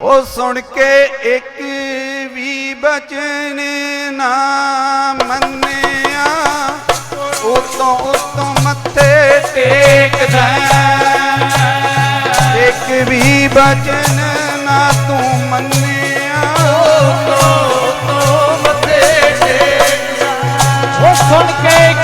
ਉਹ ਸੁਣ ਕੇ ਇੱਕ ਵੀ ਬਚਨ ਨਾ ਮੰਨਿਆ। ਉਤੋਂ ਉਤੋਂ ਮੱਥੇ ਟੇਕਦਾ ਇੱਕ ਵੀ ਬਚਨ ਨਾ ਤੂੰ ਮੰਨਿਆ। ਉਹ ਸੁਣ ਕੇ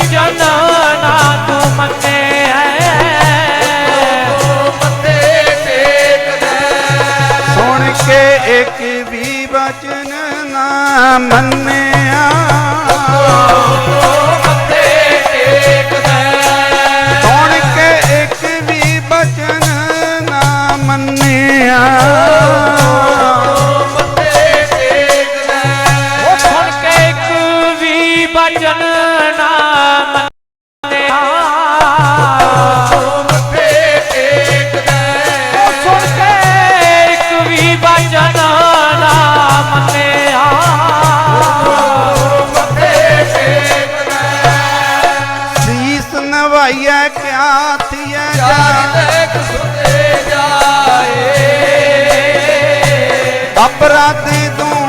ਬਚਨ ਨਾ ਤੂੰ ਮੰਨੇ ਹੈ। ਸੁਣ ਕੇ ਇੱਕ ਵੀ ਬਚਨ ਨਾ ਮੰਨਿਆ ਵੀ ਬਚਨ ਨਾ ਮੰਨਿਆ। ਉਹ ਸੁਣ ਕੇ ਇੱਕ ਵੀ ਬਚਨ ਨਾ ਮੰਨਿਆ। ਸੀਸ ਨਵਾਈਐ ਕਿਆ ਥੀਐ ਅਪਰਾਧੀ ਤੂੰ